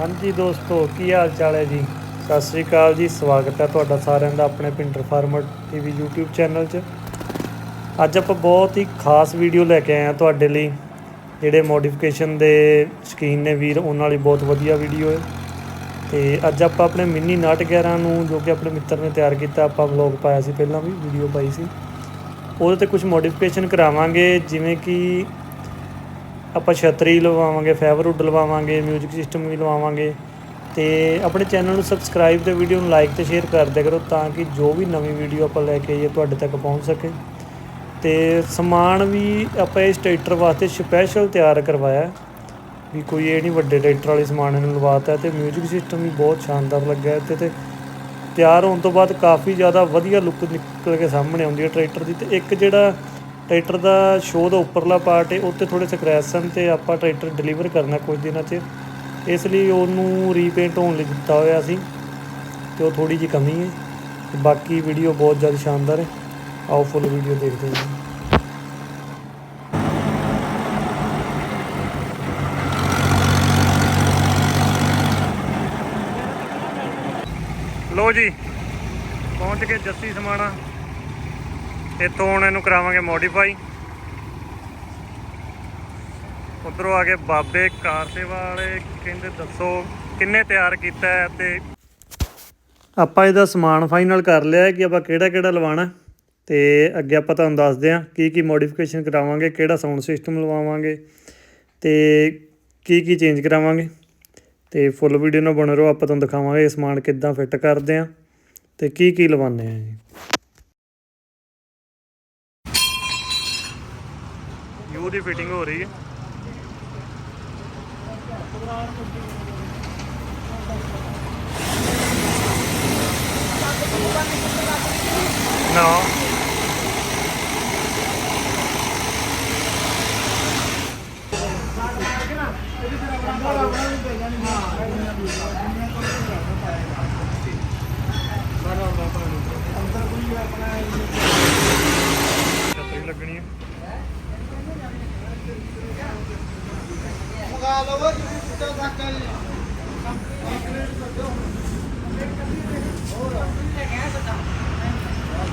ਹਾਂਜੀ ਦੋਸਤੋ, ਕੀ ਹਾਲ ਚਾਲ ਹੈ ਜੀ? ਸਤਿ ਸ੍ਰੀ ਅਕਾਲ ਜੀ, ਸਵਾਗਤ ਹੈ ਤੁਹਾਡਾ ਸਾਰਿਆਂ ਦਾ ਆਪਣੇ ਪਿੰਟਰ ਫਾਰਮਰ ਟੀਵੀ YouTube ਚੈਨਲ 'ਚ। ਅੱਜ ਆਪਾਂ ਬਹੁਤ ਹੀ ਖਾਸ ਵੀਡੀਓ ਲੈ ਕੇ ਆਏ ਹਾਂ ਤੁਹਾਡੇ ਲਈ। ਜਿਹੜੇ ਮੋਡੀਫਿਕੇਸ਼ਨ ਦੇ ਸ਼ਕੀਨ ਨੇ ਵੀਰ, ਉਹਨਾਂ ਲਈ ਬਹੁਤ ਵਧੀਆ ਵੀਡੀਓ ਹੈ। ਤੇ ਅੱਜ ਆਪਾਂ ਆਪਣੇ ਮਿੰਨੀ ਨਾਟ 11 ਨੂੰ, ਜੋ ਕਿ ਆਪਣੇ ਮਿੱਤਰ ਨੇ ਤਿਆਰ ਕੀਤਾ, ਆਪਾਂ ਵਲੌਗ ਪਾਇਆ ਸੀ, ਪਹਿਲਾਂ ਵੀ ਵੀਡੀਓ ਪਾਈ ਸੀ। ਉਹਦੇ ਤੇ ਕੁਝ ਮੋਡੀਫਿਕੇਸ਼ਨ ਕਰਾਵਾਂਗੇ, ਜਿਵੇਂ ਕਿ ਆਪਾਂ ਛਤਰੀ ਲਵਾਵਾਂਗੇ ਫਾਈਬਰ ਉੱਡ ਲਵਾਵਾਂਗੇ 뮤직 ਸਿਸਟਮ ਵੀ ਲਵਾਵਾਂਗੇ ਤੇ ਆਪਣੇ ਚੈਨਲ ਨੂੰ ਸਬਸਕ੍ਰਾਈਬ ਤੇ ਵੀਡੀਓ ਨੂੰ ਲਾਈਕ ਤੇ ਸ਼ੇਅਰ ਕਰ ਦਿਆ ਕਰੋ ਤਾਂ ਕਿ ਜੋ ਵੀ ਨਵੀਂ ਵੀਡੀਓ ਆਪਾਂ ਲੈ ਕੇ ਆਈਏ ਤੁਹਾਡੇ ਤੱਕ ਪਹੁੰਚ ਸਕੇ ਤੇ ਸਮਾਨ ਵੀ ਆਪਾਂ ਇਸ ਟਰੈਕਟਰ ਵਾਸਤੇ ਸਪੈਸ਼ਲ ਤਿਆਰ ਕਰਵਾਇਆ ਹੈ। ਵੀ ਕੋਈ ਇਹ ਨਹੀਂ ਵੱਡੇ ਟਰੈਕਟਰ ਵਾਲੇ ਸਮਾਨ ਇਹਨੂੰ ਲਵਾਤਾ ਤੇ 뮤직 ਸਿਸਟਮ ਵੀ ਬਹੁਤ ਸ਼ਾਨਦਾਰ ਲੱਗਾ ਇੱਥੇ ਤੇ ਤਿਆਰ ਹੋਣ ਤੋਂ ਬਾਅਦ ਕਾਫੀ ਜ਼ਿਆਦਾ ਵਧੀਆ ਲੁੱਕ ਨਿਕਲ ਕੇ ਸਾਹਮਣੇ ਆਉਂਦੀ ਹੈ ਟਰੈਕਟਰ ਦੀ ਤੇ ਇੱਕ ਜਿਹੜਾ ਟਰੈਕਟਰ ਦਾ ਸ਼ੋਅ ਦਾ ਉੱਪਰਲਾ ਪਾਰਟ ਹੈ ਉੱਤੇ ਥੋੜੇ ਸਕ੍ਰੈਚ ਸਨ ਤੇ ਆਪਾਂ ਟਰੈਕਟਰ ਡਿਲੀਵਰ ਕਰਨਾ ਕੁਝ ਦਿਨਾਂ 'ਚ। ਇਸ ਲਈ ਉਹਨੂੰ ਰੀਪੇਂਟ ਹੋਣ ਲਈ ਦਿੱਤਾ ਹੋਇਆ ਸੀ ਤੇ ਉਹ ਥੋੜੀ ਜਿਹੀ ਕਮੀ ਹੈ। ਬਾਕੀ ਵੀਡੀਓ ਬਹੁਤ ਜ਼ਿਆਦਾ ਸ਼ਾਨਦਾਰ ਹੈ। ਆਓ ਫੁੱਲ ਵੀਡੀਓ ਦੇਖਦੇ ਹਾਂ। ਲੋ ਜੀ, ਪਹੁੰਚ ਕੇ ਜੱਸੀ ਸਮਾਣਾ। ਇੱਥੋਂ ਹੁਣ ਇਹਨੂੰ ਕਰਾਵਾਂਗੇ ਮੋਡੀਫਾਈ ਉਧਰੋਂ ਆ ਕੇ ਬਾਬੇ ਕਾਰ ਸੇਵਾ ਵਾਲੇ ਕਹਿੰਦੇ ਦੱਸੋ ਕਿੰਨੇ ਤਿਆਰ ਕੀਤਾ ਹੈ ਤੇ ਆਪਾਂ ਇਹਦਾ ਸਮਾਨ ਫਾਈਨਲ ਕਰ ਲਿਆ ਹੈ ਕਿ ਆਪਾਂ ਕਿਹੜਾ ਕਿਹੜਾ ਲਵਾਉਣਾ ਹੈ। ਤੇ ਅੱਗੇ ਆਪਾਂ ਤੁਹਾਨੂੰ ਦੱਸਦੇ ਹਾਂ ਕੀ ਕੀ ਮੋਡੀਫਿਕੇਸ਼ਨ ਕਰਾਵਾਂਗੇ, ਕਿਹੜਾ ਸਾਊਂਡ ਸਿਸਟਮ ਲਵਾਵਾਂਗੇ ਤੇ ਕੀ ਕੀ ਚੇਂਜ ਕਰਾਵਾਂਗੇ। ਤੇ ਫੁੱਲ ਵੀਡੀਓ ਨਾਲ ਬਣੇ ਰਹੋ, ਆਪਾਂ ਤੁਹਾਨੂੰ ਦਿਖਾਵਾਂਗੇ ਇਹ ਸਮਾਨ ਕਿੱਦਾਂ ਫਿੱਟ ਕਰਦੇ ਆ ਤੇ ਕੀ ਕੀ ਲਵਾਉਂਦੇ ਆ ਜੀ। ਯੂ ਦੀ ਫਿਟਿੰਗ ਹੋ ਰਹੀ ਹੈ। ਨਾ। ਛਤਰੀ ਲੱਗਣੀ ਹੈ।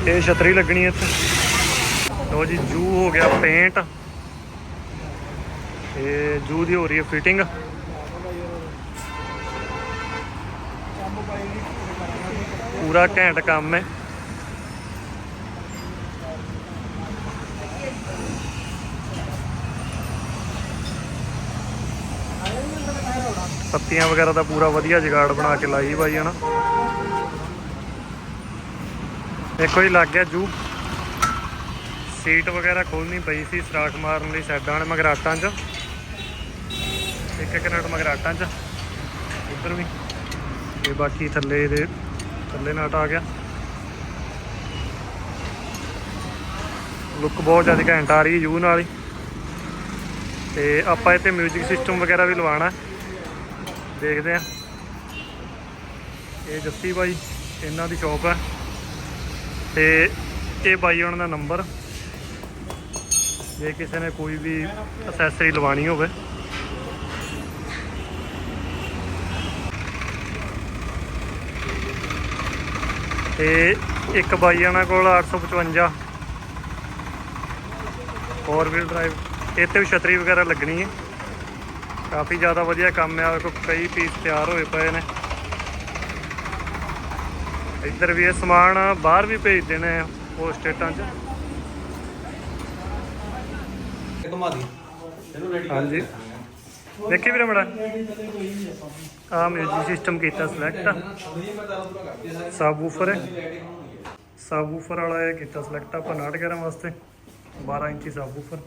ਇਹ ਛਤਰੀ ਲੱਗਣੀ ਇੱਥੇ। ਲੋ ਜੀ, ਜੂ ਹੋ ਗਿਆ ਪੇਂਟ ਤੇ ਜੂ ਦੀ ਹੋ ਰਹੀ ਹੈ ਫਿਟਿੰਗ ਪੂਰਾ ਘੈਂਟ ਕੰਮ ਹੈ। ਪੱਤੀਆਂ ਵਗੈਰਾ ਦਾ ਪੂਰਾ ਵਧੀਆ ਜਗਾੜ ਬਣਾ ਕੇ ਲਾਈ ਬਾਈ, ਹਨਾ। ਦੇਖੋ ਜੀ, ਲੱਗ ਗਿਆ ਜੂ। ਸੀਟ ਵਗੈਰਾ ਖੋਲਣੀ ਪਈ ਸੀ ਸਟਾਰਟ ਮਾਰਨ ਲਈ ਸਾਈਡਾਂ ਨੇ ਮਗਰਾਟਾਂ 'ਚ। ਇੱਕ ਇੱਕ ਨਟ ਮਗਰਾਟਾਂ 'ਚ। ਉੱਧਰ ਵੀ। ਤੇ ਬਾਕੀ ਥੱਲੇ ਇਹਦੇ ਥੱਲੇ ਨਟ ਆ ਗਿਆ। ਲੁੱਕ ਬਹੁਤ ਜ਼ਿਆਦਾ ਘੈਂਟ ਆ ਰਹੀ ਹੈ ਯੂ ਨਾਲ ਹੀ। ਤੇ ਆਪਾਂ ਇੱਥੇ 뮤직 ਸਿਸਟਮ ਵਗੈਰਾ ਵੀ ਲਵਾਉਣਾ। ਦੇਖਦੇ ਆ। ਇਹ ਜੱਸੀ ਬਾਈ, ਇਹਨਾਂ ਦੀ ਸ਼ੌਪ ਹੈ ਤੇ ਇਹ ਬਾਈ ਉਹਨਾਂ ਦਾ ਨੰਬਰ ਜੇ ਕਿਸੇ ਨੇ ਕੋਈ ਵੀ ਅਸੈਸਰੀ ਲਵਾਣੀ ਹੋਵੇ। ਤੇ ਇੱਕ ਬਾਈ ਉਹਨਾਂ ਕੋਲ 855 ਫੋਰ ਵੀਲ ਡਰਾਈਵ ਇੱਥੇ ਵੀ ਛਤਰੀ ਵਗੈਰਾ ਲੱਗਣੀ ਹੈ ਕਾਫੀ ਜ਼ਿਆਦਾ ਵਧੀਆ ਕੰਮ ਆ ਕੋ ਕਈ ਪੀਸ ਤਿਆਰ ਹੋਏ ਪਏ ਨੇ। ਇੱਧਰ ਵੀ ਇਹ ਸਮਾਨ ਬਾਹਰ ਵੀ ਭੇਜਦੇ ਨੇ ਉਹ ਸਟੇਟਾਂ 'ਚ। ਘੁਮਾ ਦੀ ਇਹਨੂੰ ਰੈਡੀ ਹਾਂਜੀ। ਦੇਖੀ ਵੀਰੇ ਮੜਾ। ਆ ਮਿਊਜ਼ਿਕ ਸਿਸਟਮ ਕੀਤਾ ਸਿਲੈਕਟ ਸਬ ਵੂਫਰ ਹੈ। ਸਬ ਵੂਫਰ ਵਾਲਾ ਇਹ ਕੀਤਾ ਸਿਲੈਕਟ ਆਪਾਂ 911 ਵਾਸਤੇ। 12 ਇੰਚੀ ਸਬ ਵੂਫਰ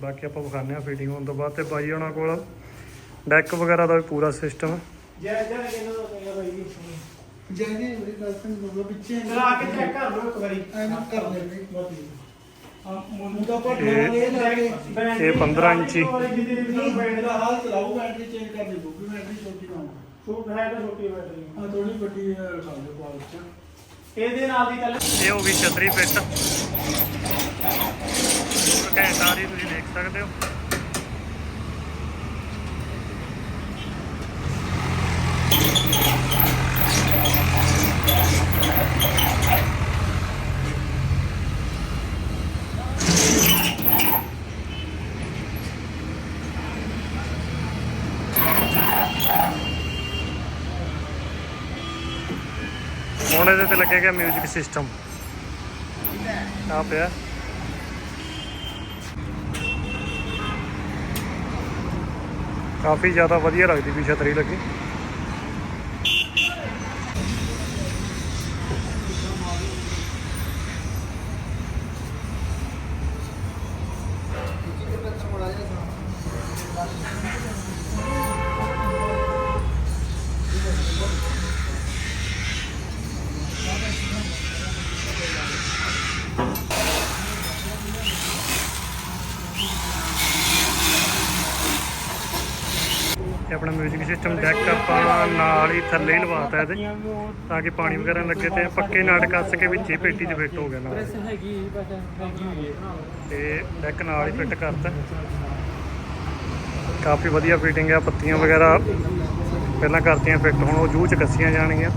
ਬਾਕੀ ਆਪਾਂ ਵਿਖਾਉਂਦੇ ਆ ਫੀਡਿੰਗ ਹੋਣ ਤੋਂ ਬਾਅਦ ਤੇ ਬਾਈ ਉਹਨਾਂ ਕੋਲ ਡੈਕ ਵਗੈਰਾ ਦਾ ਵੀ ਪੂਰਾ ਸਿਸਟਮ ਜੈ ਜੈ ਕਹਿੰਦਾ ਕਹਿੰਦਾ ਬਾਈ ਜੀ। ਜੈ ਜੀ ਮੇਰੀ ਗੱਲ ਤਾਂ ਮਤਲਬ ਪਿੱਛੇ ਚਲਾ ਕੇ ਚੈੱਕ ਕਰ ਲਓ ਇੱਕ ਵਾਰੀ। ਐਵੇਂ ਕਰ ਲੈਣੇ ਆ ਮੁੰਡਾ ਪਰ ਇਹ- ਇਹ ਲਾ ਕੇ ਇਹ 15 ਇੰਚੀ। ਨਹੀਂ ਬੈਟਰੀ ਦਾ ਹਾਲ ਚਲਾਓ ਬੈਟਰੀ ਚੇਂਜ ਕਰ ਦੇ ਬੁੱਕ ਬੈਟਰੀ ਛੋਟੀ ਨਾ ਛੋਟ ਹੈ ਤਾਂ ਛੋਟੀ ਬੈਟਰੀ ਆ ਥੋੜੀ ਵੱਡੀ ਰਖਾ ਦਿਓ ਬਾਅਦ ਚ। ਇਹਦੇ ਨਾਲ ਦੀ ਚੱਲ ਇਹ ਹੋ ਗਈ ਛਤਰੀ ਫਿੱਟ ਬਿਲਕੁਲ ਘੈਂਟ ਤੁਸੀਂ ਦੇਖ ਸਕਦੇ ਹੋ। ਹੁਣ ਇਹਦੇ ਤੇ ਲੱਗੇਗਾ 뮤직 ਸਿਸਟਮ ਆ ਪਿਆ। ਕਾਫੀ ਜ਼ਿਆਦਾ ਵਧੀਆ ਲੱਗਦੀ ਵੀ ਛਤਰੀ ਲੱਗੀ। ਆਪਣਾ 뮤직 ਸਿਸਟਮ ਡੈਕ ਆਪਾਂ ਨਾਲ ਹੀ ਥੱਲੇ ਹੀ ਲਵਾਤਾ ਇਹਦੇ ਤਾਂ ਕਿ ਪਾਣੀ ਵਗੈਰਾ ਲੱਗੇ ਤੇ ਪੱਕੇ ਨਾਟ ਕੱਸ ਕੇ ਵਿੱਚ ਹੀ ਪੇਟੀ 'ਚ ਫਿੱਟ ਹੋ ਗਿਆ ਨਾਲ। ਤੇ ਡੈਕ ਨਾਲ ਹੀ ਫਿੱਟ ਕਰਤਾ। ਕਾਫੀ ਵਧੀਆ ਫਿਟਿੰਗ ਆ ਪੱਤੀਆਂ ਵਗੈਰਾ ਪਹਿਲਾਂ ਕਰਤੀਆਂ ਫਿੱਟ ਹੁਣ ਉਹ ਜੂਹ ਚ ਕੱਸੀਆਂ ਜਾਣਗੀਆਂ।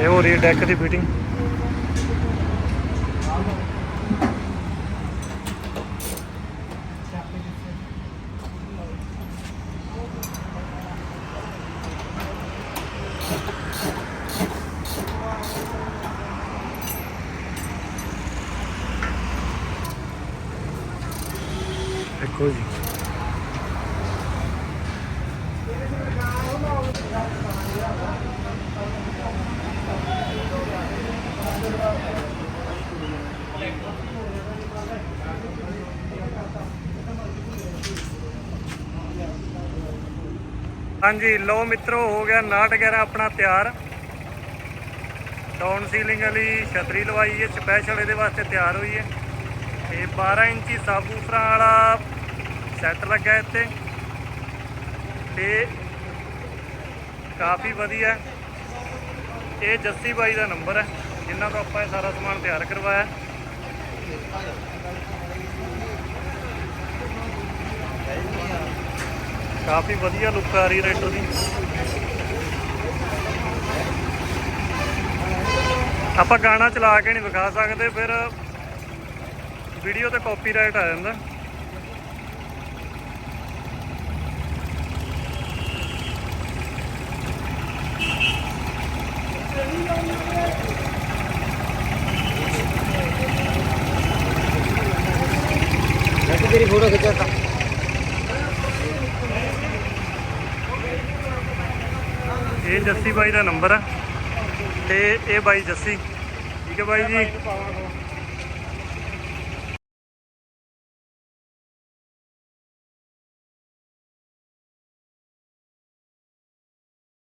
ਇਹ ਹੋ ਰਹੀ ਹੈ ਡੈਕ ਦੀ ਫਿਟਿੰਗ ਦੇਖੋ ਜੀ। ਹਾਂਜੀ ਲੋ ਮਿੱਤਰੋ, ਹੋ ਗਿਆ ਨਾਟ ਵਗੈਰਾ ਆਪਣਾ ਤਿਆਰ। ਡਾਊਨ ਸੀਲਿੰਗ ਵਾਲੀ ਛਤਰੀ ਲਵਾਈ ਹੈ ਸਪੈਸ਼ਲ ਇਹਦੇ ਵਾਸਤੇ ਤਿਆਰ ਹੋਈ ਹੈ। ਤੇ 12 ਇੰਚੀ ਸਾਬੂਫਰਾਂ ਵਾਲਾ ਸੈੱਟ ਲੱਗਾ ਇੱਥੇ। ਤੇ ਕਾਫੀ ਵਧੀਆ। ਇਹ ਜੱਸੀ ਬਾਈ ਦਾ ਨੰਬਰ ਹੈ। ਜਿਨ੍ਹਾਂ ਤੋਂ ਆਪਾਂ ਇਹ ਸਾਰਾ ਸਮਾਨ ਤਿਆਰ ਕਰਵਾਇਆ। ਕਾਫੀ ਵਧੀਆ ਲੁੱਕ ਆ ਰਹੀ ਰੈਟੋ ਦੀ। ਆਪਾਂ ਗਾਣਾ ਚਲਾ ਕੇ ਨਹੀਂ ਵਿਖਾ ਸਕਦੇ, ਫਿਰ ਵੀਡੀਓ ਤੇ ਕਾਪੀਰਾਈਟ ਆ ਜਾਂਦਾ। ਫੋਟੋ ਖਿੱਚਾ ਤਾ। ਇਹ ਜੱਸੀ ਬਾਈ ਦਾ ਨੰਬਰ ਆ ਤੇ ਇਹ ਬਾਈ ਜੱਸੀ। ਠੀਕ ਹੈ ਬਾਈ ਜੀ।